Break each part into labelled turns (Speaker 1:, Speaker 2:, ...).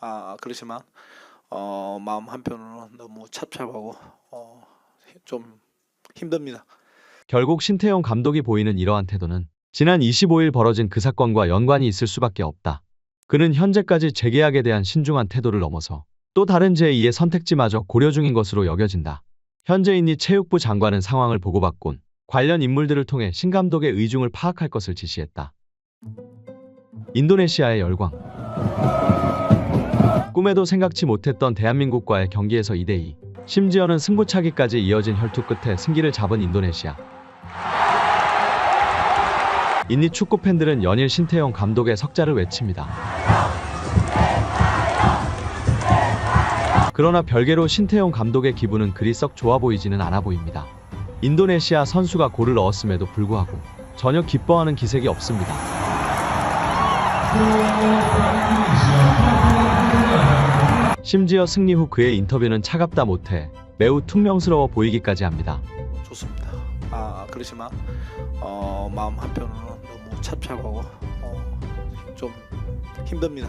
Speaker 1: 아 그렇지만 어, 마음 한편으로는 너무 찹찹하고 어, 좀 힘듭니다.
Speaker 2: 결국 신태용 감독이 보이는 이러한 태도는 지난 25일 벌어진 그 사건과 연관이 있을 수밖에 없다. 그는 현재까지 재계약에 대한 신중한 태도를 넘어서 또 다른 제2의 선택지마저 고려 중인 것으로 여겨진다. 현재 인니 체육부 장관은 상황을 보고받곤 관련 인물들을 통해 신 감독의 의중을 파악할 것을 지시했다. 인도네시아의 열광 꿈에도 생각지 못했던 대한민국과의 경기에서 2대2 심지어는 승부차기까지 이어진 혈투 끝에 승기를 잡은 인도네시아 인니 축구 팬들은 연일 신태용 감독의 석자를 외칩니다. 그러나 별개로 신태용 감독의 기분은 그리 썩 좋아 보이지는 않아 보입니다. 인도네시아 선수가 골을 넣었음에도 불구하고 전혀 기뻐하는 기색이 없습니다. 심지어 승리 후 그의 인터뷰는 차갑다 못해 매우 퉁명스러워 보이기까지 합니다.
Speaker 1: 좋습니다. 아 그렇지만 어, 마음 한편으로는 너무 찹찹하고 어, 좀 힘듭니다.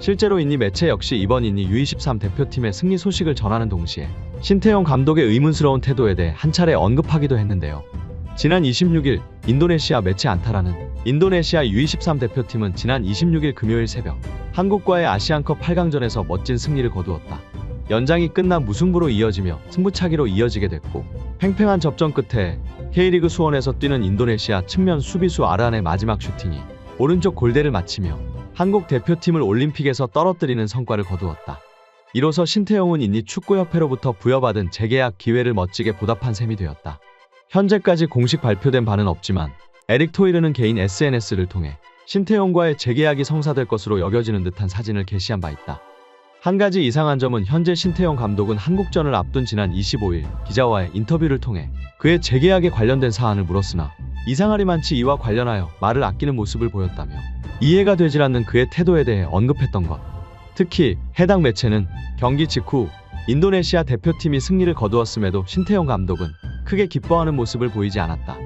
Speaker 2: 실제로 인니 매체 역시 이번 인니 U23 대표팀의 승리 소식을 전하는 동시에 신태용 감독의 의문스러운 태도에 대해 한 차례 언급하기도 했는데요. 지난 26일 인도네시아 매체 안타라는 인도네시아 U23 대표팀은 지난 26일 금요일 새벽 한국과의 아시안컵 8강전에서 멋진 승리를 거두었다. 연장이 끝나 무승부로 이어지며 승부차기로 이어지게 됐고 팽팽한 접전 끝에 K리그 수원에서 뛰는 인도네시아 측면 수비수 아란의 마지막 슈팅이 오른쪽 골대를 맞히며 한국 대표팀을 올림픽에서 떨어뜨리는 성과를 거두었다. 이로써 신태용은 인니 축구협회로부터 부여받은 재계약 기회를 멋지게 보답한 셈이 되었다. 현재까지 공식 발표된 바는 없지만 에릭 토이르는 개인 SNS를 통해 신태용과의 재계약이 성사될 것으로 여겨지는 듯한 사진을 게시한 바 있다. 한 가지 이상한 점은 현재 신태용 감독은 한국전을 앞둔 지난 25일 기자와의 인터뷰를 통해 그의 재계약에 관련된 사안을 물었으나 이상하리만치 이와 관련하여 말을 아끼는 모습을 보였다며 이해가 되질 않는 그의 태도에 대해 언급했던 것. 특히 해당 매체는 경기 직후 인도네시아 대표팀이 승리를 거두었음에도 신태용 감독은 크게 기뻐하는 모습을 보이지 않았다.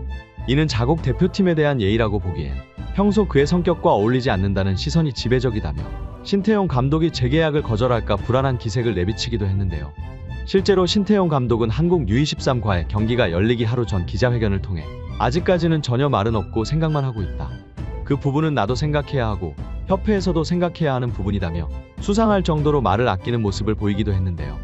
Speaker 2: 이는 자국 대표팀에 대한 예의라고 보기엔 평소 그의 성격과 어울리지 않는다는 시선이 지배적이다며 신태용 감독이 재계약을 거절할까 불안한 기색을 내비치기도 했는데요. 실제로 신태용 감독은 한국 U23과의 경기가 열리기 하루 전 기자회견을 통해 아직까지는 전혀 말은 없고 생각만 하고 있다. 그 부분은 나도 생각해야 하고 협회에서도 생각해야 하는 부분이다며 수상할 정도로 말을 아끼는 모습을 보이기도 했는데요.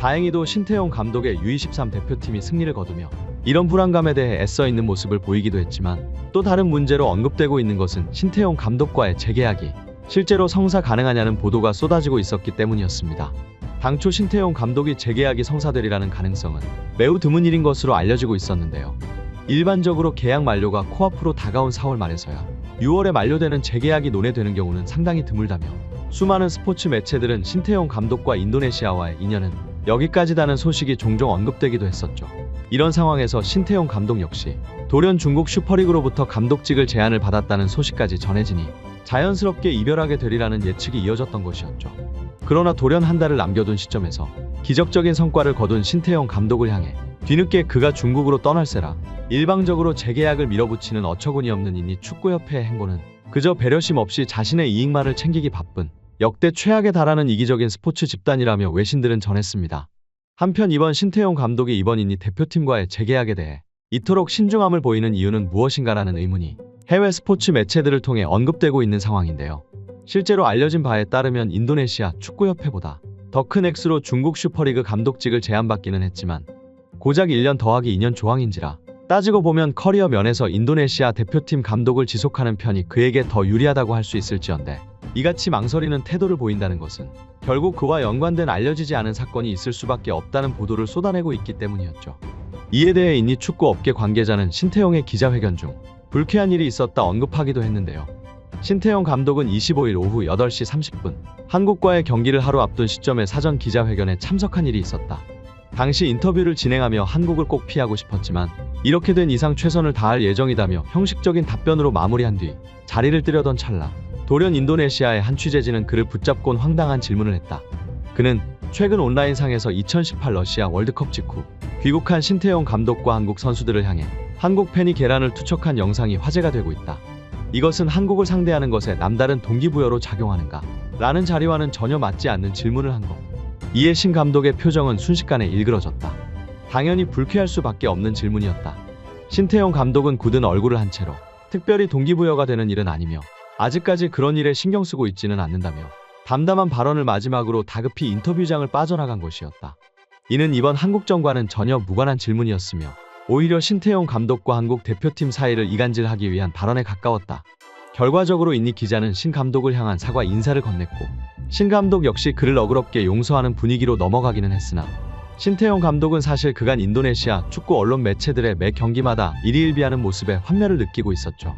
Speaker 2: 다행히도 신태용 감독의 U23 대표팀이 승리를 거두며 이런 불안감에 대해 애써 있는 모습을 보이기도 했지만 또 다른 문제로 언급되고 있는 것은 신태용 감독과의 재계약이 실제로 성사 가능하냐는 보도가 쏟아지고 있었기 때문이었습니다. 당초 신태용 감독이 재계약이 성사되리라는 가능성은 매우 드문 일인 것으로 알려지고 있었는데요. 일반적으로 계약 만료가 코앞으로 다가온 4월 말에서야 6월에 만료되는 재계약이 논의되는 경우는 상당히 드물다며 수많은 스포츠 매체들은 신태용 감독과 인도네시아와의 인연은 여기까지다는 소식이 종종 언급되기도 했었죠. 이런 상황에서 신태용 감독 역시 돌연 중국 슈퍼리그로부터 감독직을 제안을 받았다는 소식까지 전해지니 자연스럽게 이별하게 되리라는 예측이 이어졌던 것이었죠. 그러나 돌연 한 달을 남겨둔 시점에서 기적적인 성과를 거둔 신태용 감독을 향해 뒤늦게 그가 중국으로 떠날세라 일방적으로 재계약을 밀어붙이는 어처구니 없는 인니 축구협회의 행보는 그저 배려심 없이 자신의 이익만을 챙기기 바쁜 역대 최악에 달하는 이기적인 스포츠 집단이라며 외신들은 전했습니다. 한편 이번 신태용 감독이 이번 인니 대표팀과의 재계약에 대해 이토록 신중함을 보이는 이유는 무엇인가라는 의문이 해외 스포츠 매체들을 통해 언급되고 있는 상황인데요. 실제로 알려진 바에 따르면 인도네시아 축구협회보다 더 큰 액수로 중국 슈퍼리그 감독직을 제안받기는 했지만 고작 1년 더하기 2년 조항인지라 따지고 보면 커리어 면에서 인도네시아 대표팀 감독을 지속하는 편이 그에게 더 유리하다고 할 수 있을지언데 이같이 망설이는 태도를 보인다는 것은 결국 그와 연관된 알려지지 않은 사건이 있을 수밖에 없다는 보도를 쏟아내고 있기 때문이었죠. 이에 대해 인니 축구 업계 관계자는 신태용의 기자회견 중 불쾌한 일이 있었다 언급하기도 했는데요. 신태용 감독은 25일 오후 8시 30분 한국과의 경기를 하루 앞둔 시점에 사전 기자회견에 참석한 일이 있었다. 당시 인터뷰를 진행하며 한국을 꼭 피하고 싶었지만 이렇게 된 이상 최선을 다할 예정이다며 형식적인 답변으로 마무리한 뒤 자리를 뜨려던 찰나 돌연 인도네시아의 한 취재진은 그를 붙잡곤 황당한 질문을 했다. 그는 최근 온라인상에서 2018 러시아 월드컵 직후 귀국한 신태용 감독과 한국 선수들을 향해 한국 팬이 계란을 투척한 영상이 화제가 되고 있다. 이것은 한국을 상대하는 것에 남다른 동기부여로 작용하는가? 라는 자리와는 전혀 맞지 않는 질문을 한 것. 이에 신 감독의 표정은 순식간에 일그러졌다. 당연히 불쾌할 수밖에 없는 질문이었다. 신태용 감독은 굳은 얼굴을 한 채로 특별히 동기부여가 되는 일은 아니며 아직까지 그런 일에 신경 쓰고 있지는 않는다며 담담한 발언을 마지막으로 다급히 인터뷰장을 빠져나간 것이었다. 이는 이번 한국전과는 전혀 무관한 질문이었으며 오히려 신태용 감독과 한국 대표팀 사이를 이간질하기 위한 발언에 가까웠다. 결과적으로 이니 기자는 신 감독을 향한 사과 인사를 건넸고 신 감독 역시 그를 너그럽게 용서하는 분위기로 넘어가기는 했으나 신태용 감독은 사실 그간 인도네시아 축구 언론 매체들의 매 경기마다 일희일비하는 모습에 환멸을 느끼고 있었죠.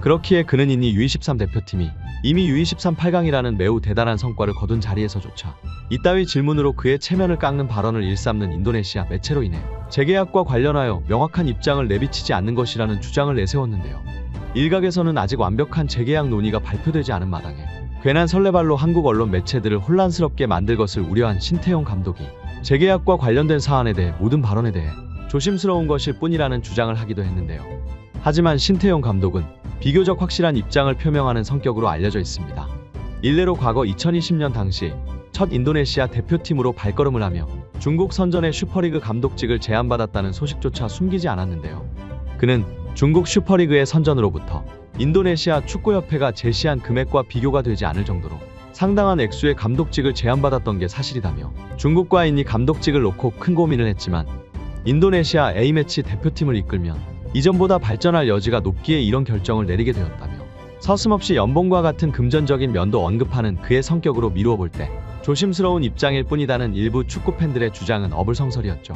Speaker 2: 그렇기에 그는 이니 U23 대표팀이 이미 U23 8강이라는 매우 대단한 성과를 거둔 자리에서조차 이따위 질문으로 그의 체면을 깎는 발언을 일삼는 인도네시아 매체로 인해 재계약과 관련하여 명확한 입장을 내비치지 않는 것이라는 주장을 내세웠는데요. 일각에서는 아직 완벽한 재계약 논의가 발표되지 않은 마당에 괜한 설레발로 한국 언론 매체들을 혼란스럽게 만들 것을 우려한 신태용 감독이 재계약과 관련된 사안에 대해 모든 발언에 대해 조심스러운 것일 뿐이라는 주장을 하기도 했는데요. 하지만 신태용 감독은 비교적 확실한 입장을 표명하는 성격으로 알려져 있습니다. 일례로 과거 2020년 당시 첫 인도네시아 대표팀으로 발걸음을 하며 중국 선전의 슈퍼리그 감독직을 제안받았다는 소식조차 숨기지 않았는데요. 그는 중국 슈퍼리그의 선전으로부터 인도네시아 축구협회가 제시한 금액과 비교가 되지 않을 정도로 상당한 액수의 감독직을 제안받았던 게 사실이다며 중국과 인이 감독직을 놓고 큰 고민을 했지만 인도네시아 A매치 대표팀을 이끌면 이전보다 발전할 여지가 높기에 이런 결정을 내리게 되었다며 서슴없이 연봉과 같은 금전적인 면도 언급하는 그의 성격으로 미루어 볼 때 조심스러운 입장일 뿐이다는 일부 축구 팬들의 주장은 어불성설이었죠.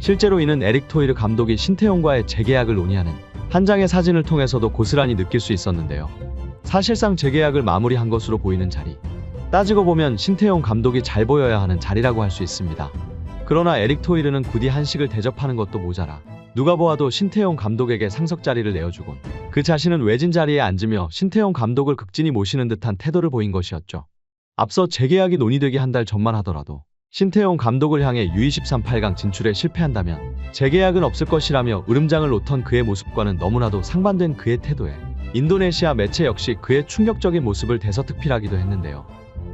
Speaker 2: 실제로 이는 에릭 토이르 감독이 신태용과의 재계약을 논의하는 한 장의 사진을 통해서도 고스란히 느낄 수 있었는데요. 사실상 재계약을 마무리한 것으로 보이는 자리. 따지고 보면 신태용 감독이 잘 보여야 하는 자리라고 할 수 있습니다. 그러나 에릭 토이르는 굳이 한식을 대접하는 것도 모자라 누가 보아도 신태용 감독에게 상석 자리를 내어주곤 그 자신은 외진 자리에 앉으며 신태용 감독을 극진히 모시는 듯한 태도를 보인 것이었죠. 앞서 재계약이 논의되기 한 달 전만 하더라도 신태용 감독을 향해 U23 8강 진출에 실패한다면 재계약은 없을 것이라며 으름장을 놓던 그의 모습과는 너무나도 상반된 그의 태도에 인도네시아 매체 역시 그의 충격적인 모습을 대서특필하기도 했는데요.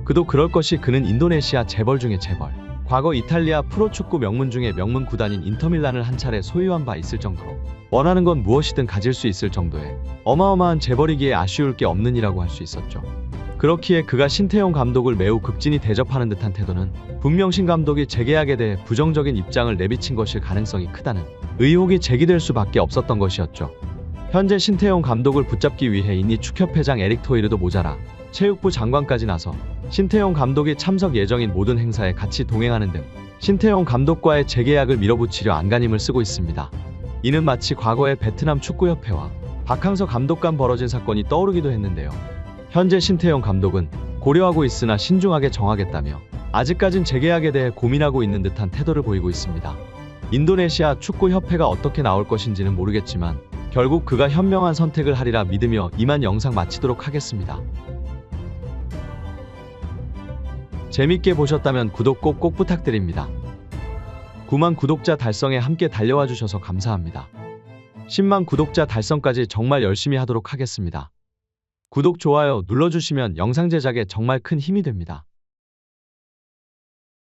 Speaker 2: 그도 그럴 것이 그는 인도네시아 재벌 중의 재벌. 과거 이탈리아 프로축구 명문 중의 명문 구단인 인터밀란을 한 차례 소유한 바 있을 정도로 원하는 건 무엇이든 가질 수 있을 정도의 어마어마한 재벌이기에 아쉬울 게 없는 이라고 할 수 있었죠. 그렇기에 그가 신태용 감독을 매우 극진히 대접하는 듯한 태도는 분명 신 감독이 재계약에 대해 부정적인 입장을 내비친 것일 가능성이 크다는 의혹이 제기될 수밖에 없었던 것이었죠. 현재 신태용 감독을 붙잡기 위해 이니 축협회장 에릭 토이르도 모자라 체육부 장관까지 나서 신태용 감독이 참석 예정인 모든 행사에 같이 동행하는 등 신태용 감독과의 재계약을 밀어붙이려 안간힘을 쓰고 있습니다. 이는 마치 과거의 베트남 축구협회와 박항서 감독 간 벌어진 사건이 떠오르기도 했는데요. 현재 신태용 감독은 고려하고 있으나 신중하게 정하겠다며 아직까진 재계약에 대해 고민하고 있는 듯한 태도를 보이고 있습니다. 인도네시아 축구협회가 어떻게 나올 것인지는 모르겠지만 결국 그가 현명한 선택을 하리라 믿으며 이만 영상 마치도록 하겠습니다. 재밌게 보셨다면 구독 꼭꼭 부탁드립니다. 9만 구독자 달성에 함께 달려와 주셔서 감사합니다. 10만 구독자 달성까지 정말 열심히 하도록 하겠습니다. 구독, 좋아요 눌러주시면 영상 제작에 정말 큰 힘이 됩니다.